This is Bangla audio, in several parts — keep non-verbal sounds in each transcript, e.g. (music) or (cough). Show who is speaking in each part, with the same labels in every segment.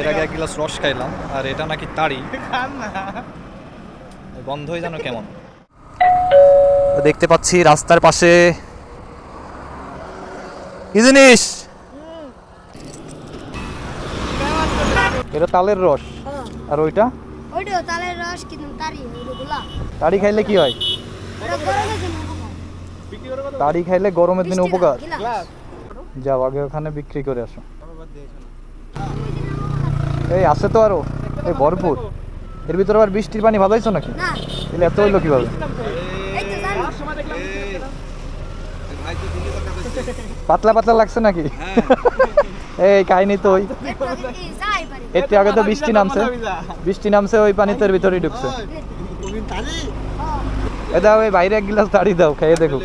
Speaker 1: এর আগে এক গ্লাস রস খাইলাম আর এটা নাকি তাড়ি গন্ধই যেন কেমন। দেখতে পাচ্ছি রাস্তার পাশে কি জিনিস? এটা তালের রস। আর ওইটা?
Speaker 2: ওইটাও তালের রস কিন্তু তারি ওইগুলা।
Speaker 1: তাড়ি খাইলে কি হয়। তাড়ি খাইলে গরমের দিনে উপকার। যাও আগে ওখানে বিক্রি করে আসো। এই আছে তো আরও। এই ভরপুর। এর ভিতরে আবার বৃষ্টির পানি ভাজাইছো নাকি?
Speaker 2: না।
Speaker 1: তাহলে এত হইল কীভাবে?
Speaker 2: এই
Speaker 1: পাতলা পাতলা লাগছে নাকি? এই কাহিনী তো ওই।
Speaker 2: একটু আগে
Speaker 1: তো বৃষ্টি নামছে। বৃষ্টি নামছে ওই পানিতে এর ভিতরেই ঢুকছে। এ দাও এই বাইরে এক গ্লাস তাড়ি দাও খেয়ে দেখো।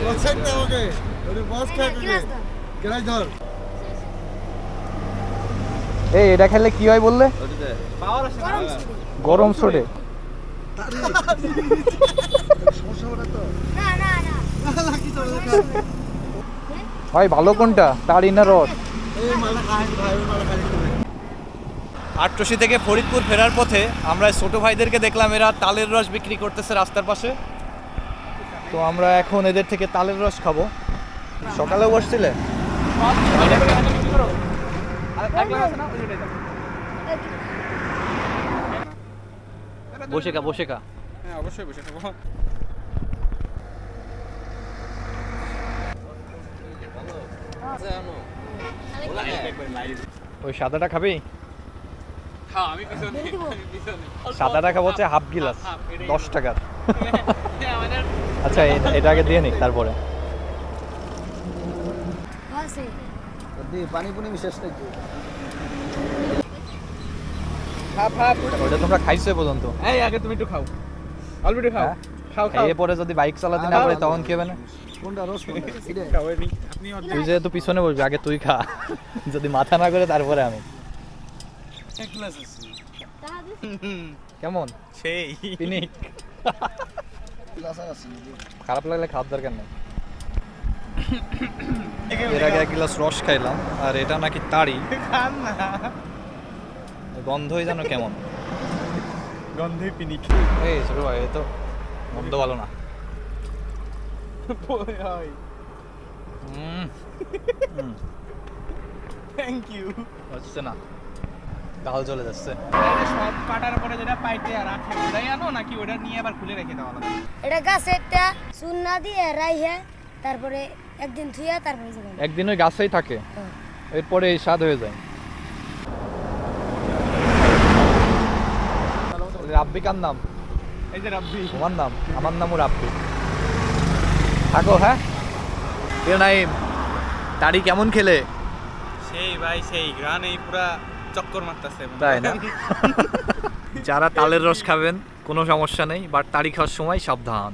Speaker 2: গিলাস দাও
Speaker 1: এই এটা খেলে কি হয় বললে?
Speaker 2: গরম
Speaker 1: সোডে
Speaker 2: না না না।
Speaker 1: ভাই ভালো কোনটা? তাড়ি না রস আটটসি থেকে ফরিদপুর ফেরার পথে আমরা ছোট ভাইদেরকে দেখলাম এরা তালের রস বিক্রি করতেছে রাস্তার পাশে। তো আমরা এখন এদের থেকে তালের রস খাব। সকালেও বসছিলে? বসে খা
Speaker 3: হ্যাঁ অবশ্যই বসে খাব
Speaker 1: ওই সাদাটা খাবি?
Speaker 3: হ্যাঁ
Speaker 1: সাদাটা খাব হচ্ছে হাফ গিলাস দশ টাকার। (laughs) আচ্ছা এটা- এটা আগে দিয়ে নিক তারপরে।
Speaker 2: আছে।
Speaker 3: হাফ হাফ
Speaker 1: ওটা তোমরা খাইছো পর্যন্ত?
Speaker 3: এই আগে তুমি একটু খাও। অল্প খাও? খাও খাও।
Speaker 1: খাইয়ে যদি বাইক চালাতে না পারে তখন কি হবে না?
Speaker 3: খাও এমনি
Speaker 1: তুই যেহেতু পিছনে বসবি আগে তুই খা। যদি মাথা না করে তারপরে আমি।
Speaker 3: এক গ্লাস আছে।
Speaker 2: টাকা দিস
Speaker 1: কেমন
Speaker 3: সেই
Speaker 1: খারাপ লাগলে খাওয়ার দরকার নেই। এর আগে এক গ্লাস রস খাইলাম আর এটা নাকি তাড়ি গন্ধই যেন কেমন।
Speaker 3: গন্ধে পিনিক।
Speaker 1: এই ছোট ভাই তো গন্ধ ভালো না।
Speaker 3: থ্যাংক ইউ
Speaker 1: হচ্ছে না। গাল চলে যাচ্ছে।
Speaker 3: সব কাটার পরে যেটা পাইতে আর রাখে ওটাই আনো নাকি ওটা নিয়ে আবার খুলে রেখে দাও আলাদা?
Speaker 2: এটা গাছে একটা চুন না দিয়ে রাইহে তারপরে একদিন থুইয়া তারপরে যাবেন
Speaker 1: একদিন ওই গাছেই থাকে। এরপরে এই স্বাদ হয়ে যায়। রাব্বি কার নাম?
Speaker 3: এই যে রাব্বি।
Speaker 1: তোমার নাম? আমার নামও রাব্বি। থাকো হ্যাঁ? এ নাইম তাড়ি কেমন খেলে?
Speaker 3: সেই ভাই সেই গ্রান এই পুরা চক্কর মারতাছে
Speaker 1: তাই না? যারা তালের রস খাবেন কোনো সমস্যা নেই বাট তাড়ি খাওয়ার সময় সাবধান।